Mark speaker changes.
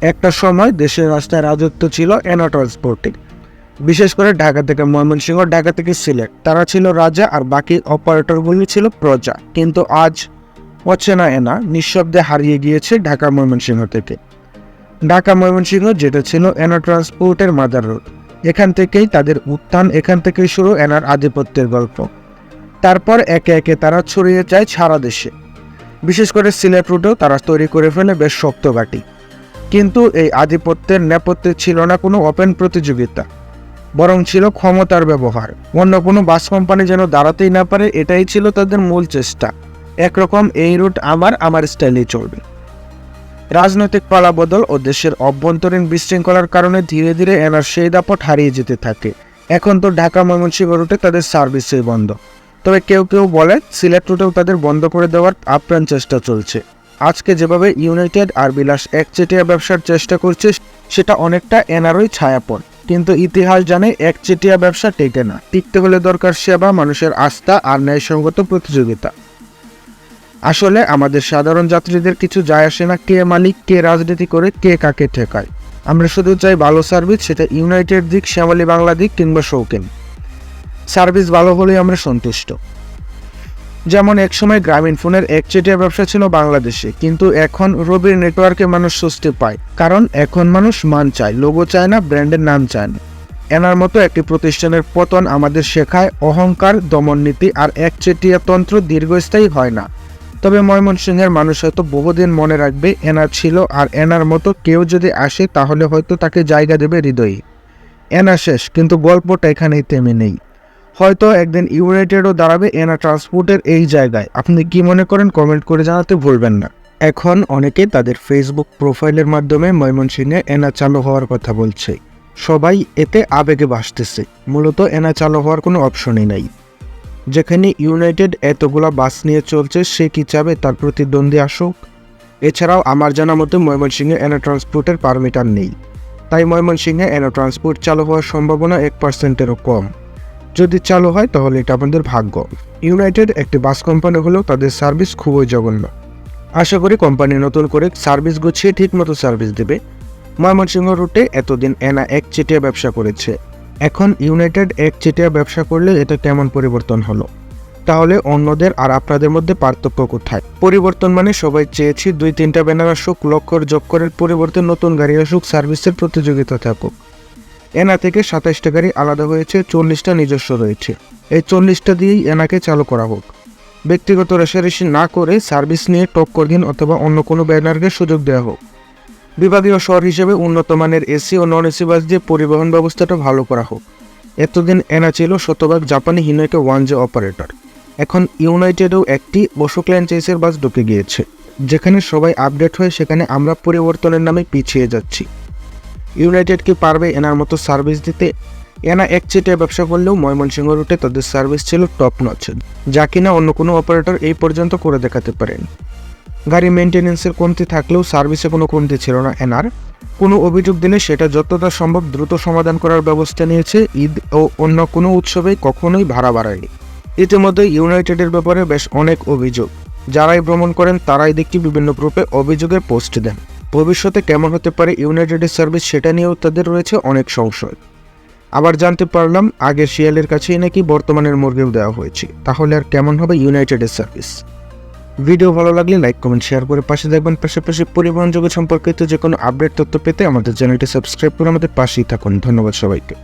Speaker 1: একটা সময় দেশের রাস্তায় রাজত্ব ছিল এনা ট্রান্সপোর্টে বিশেষ করে ঢাকা থেকে ময়মনসিংহ, ঢাকা থেকে সিলেট। তারা ছিল রাজা আর বাকি অপারেটরগুলি ছিল প্রজা। কিন্তু আজ অচেনা এনা নিঃশব্দে হারিয়ে গিয়েছে ঢাকা ময়মনসিংহ থেকে। ঢাকা ময়মনসিংহ যেটা ছিল এনা ট্রান্সপোর্টের মাদার রোড এখান থেকেই তাদের উত্থান, এখান থেকেই শুরু এনার আধিপত্যের গল্প। তারপর একে একে তারা ছড়িয়ে যায় সারা দেশে। বিশেষ করে সিলেট রুটেও তারা তৈরি করে ফেলে বেশ শক্ত ঘাঁটি। কিন্তু এই আধিপত্যের নেপথ্যে ছিল না কোনো ওপেন প্রতিযোগিতা, বরং ছিল ক্ষমতার ব্যবহার। অন্য কোনো বাস কোম্পানি যেন দাঁড়াতেই না পারে, এটাই ছিল তাদের মূল চেষ্টা। একরকম এই রুট আমার আমার স্টাইলেই চলবে। রাজনৈতিক পালাবদল ও দেশের অভ্যন্তরীণ বিশৃঙ্খলার কারণে ধীরে ধীরে এনার সেই দাপট হারিয়ে যেতে থাকে। এখন তো ঢাকা ময়মনসিংহ রুটে তাদের সার্ভিসই বন্ধ। তবে কেউ কেউ বলে সিলেট রুটেও তাদের বন্ধ করে দেওয়ার আপ্রাণ চেষ্টা চলছে। আজকে যেভাবে ইউনাইটেড আর বিলাস একচেটিয়া ব্যবসার চেষ্টা করছে, সেটা অনেকটা এনারই ছায়াপথ। কিন্তু ইতিহাস জানে একচেটিয়া ব্যবসা টেকে না। টিকতে হলে দরকার সেবা, মানুষের আস্থা আর ন্যায়সঙ্গত প্রতিযোগিতা। আসলে আমাদের সাধারণ যাত্রীদের কিছু যায় আসে না কে মালিক, কে রাজনীতি করে, কে কাকে ঠেকায়। আমরা শুধু চাই ভালো সার্ভিস সেটা ইউনাইটেড দিক, শ্যামলী বাংলা দিক কিংবা শৌখিন। সার্ভিস ভালো হলেই আমরা সন্তুষ্ট। যেমন একসময় গ্রামীণ ফোনের একচেটিয়া ব্যবসা ছিল বাংলাদেশে, কিন্তু এখন রবির নেটওয়ার্কে মানুষ স্বস্তি পায়, কারণ এখন মানুষ মান চায় লোগো চায় না ব্র্যান্ডের নাম চায় না। এনার মতো একটি প্রতিষ্ঠানের পতন আমাদের শেখায় অহংকার, দমন নীতি আর একচেটিয়া তন্ত্র দীর্ঘস্থায়ী হয় না। তবে ময়মনসিংহের মানুষ হয়তো বহুদিন মনে রাখবে, এনার ছিল আর এনার মতো কেউ যদি আসে তাহলে হয়তো তাকে জায়গা দেবে হৃদয়ে। এনা শেষ, কিন্তু গল্পটা এখানেই থেমে নেই। হয়তো একদিন ইউনাইটেডও দাঁড়াবে এনা ট্রান্সপোর্টের এই জায়গায়। আপনি কি মনে করেন কমেন্ট করে জানাতে ভুলবেন না। এখন অনেকে তাদের ফেসবুক প্রোফাইলের মাধ্যমে ময়মনসিংহে এনা চালু হওয়ার কথা বলছে। সবাই এতে আবেগে ভাসতেছে। মূলত এনা চালু হওয়ার কোনো অপশনই নাই। যেখানে ইউনাইটেড এতগুলা বাস নিয়ে চলছে, সে কি চাবে তার প্রতিদ্বন্দ্বী আসুক? এছাড়াও আমার জানা মতে ময়মনসিংহে এনা ট্রান্সপোর্টের পারমিটার নেই। তাই ময়মনসিংহে এনা ট্রান্সপোর্ট চালু হওয়ার সম্ভাবনা এক পার্সেন্টেরও কম। যদি চালু হয়, তাহলে এটা আমাদের ভাগ্য। ইউনাইটেড একটি বাস কোম্পানি হলেও তাদের সার্ভিস খুবই জঘন্য। আশা করি কোম্পানি নতুন করে সার্ভিস গুছিয়ে ঠিকমতো সার্ভিস দেবে। ময়মনসিংহ রুটে এতদিন এনা এক চেটিয়া ব্যবসা করেছে। এখন ইউনাইটেড এক চেটিয়া ব্যবসা করলে এটা কেমন পরিবর্তন হলো। তাহলে অন্যদের আর আপনাদের মধ্যে পার্থক্য কোথায়? পরিবর্তন মানে সবাই চেয়েছি দুই তিনটা ব্যানার আসুক লক্ষর জক্করের পরিবর্তে নতুন গাড়ি আসুক সার্ভিসের প্রতিযোগিতা থাকুক। এনা থেকে সাতাইশটা গাড়ি আলাদা হয়েছে, চল্লিশটা নিজস্ব রয়েছে। এই চল্লিশটা দিয়েই এনাকে চালু করা হোক। ব্যক্তিগত রেশারেশি না করে সার্ভিস নিয়ে টক্কর দিন অথবা অন্য কোনো ব্যানারকে সুযোগ দেওয়া হোক। বিভাগীয় শহর হিসেবে উন্নত মানের এসি ও নন এসি বাস দিয়ে পরিবহন ব্যবস্থাটা ভালো করা হোক। এতদিন এনা ছিল শতভাগ জাপানি হিনোকে ওয়ান জে অপারেটর। এখন ইউনাইটেডেও একটি বসো ক্ল্যান্টাইসের বাস ঢুকে গিয়েছে। যেখানে সবাই আপডেট হয়ে সেখানে আমরা পরিবর্তনের নামে পিছিয়ে যাচ্ছি। ইউনাইটেড কি পারবে এনার মতো সার্ভিস দিতে? এনা একচেটিয়া ব্যবসা করলেও ময়মনসিংহ রুটে তাদের সার্ভিস ছিল টপ নচ যা কিনা অন্য কোনো অপারেটর এই পর্যন্ত করে দেখাতে পারেন। গাড়ি মেনটেন্যান্সের কমতি থাকলেও সার্ভিসে কোনো কমতি ছিল না এনার। কোনো অভিযোগ দিলে সেটা যতটা সম্ভব দ্রুত সমাধান করার ব্যবস্থা নিয়েছে ঈদ ও অন্য কোনো উৎসবে কখনোই ভাড়া বাড়ায়নি। ইতিমধ্যে ইউনাইটেডের ব্যাপারে বেশ অনেক অভিযোগ। যারাই ভ্রমণ করেন তারাই দেখি বিভিন্ন গ্রুপে অভিযোগের পোস্ট দেন। ভবিষ্যতে কেমন হতে পারে ইউনাইটেডের সার্ভিস সেটা নিয়েও তাদের রয়েছে অনেক সংশয়। আবার জানতে পারলাম, আগের শিয়ালের কাছেই নাকি বর্তমানের মুরগিও দেওয়া হয়েছে। তাহলে আর কেমন হবে ইউনাইটেডের সার্ভিস? ভিডিও ভালো লাগলে লাইক, কমেন্ট, শেয়ার করে পাশে দেখবেন পাশাপাশি পরিবহন যোগ সম্পর্কিত যে কোনো আপডেট তথ্য পেতে আমাদের চ্যানেলটি সাবস্ক্রাইব করে আমাদের পাশেই থাকুন। ধন্যবাদ সবাইকে।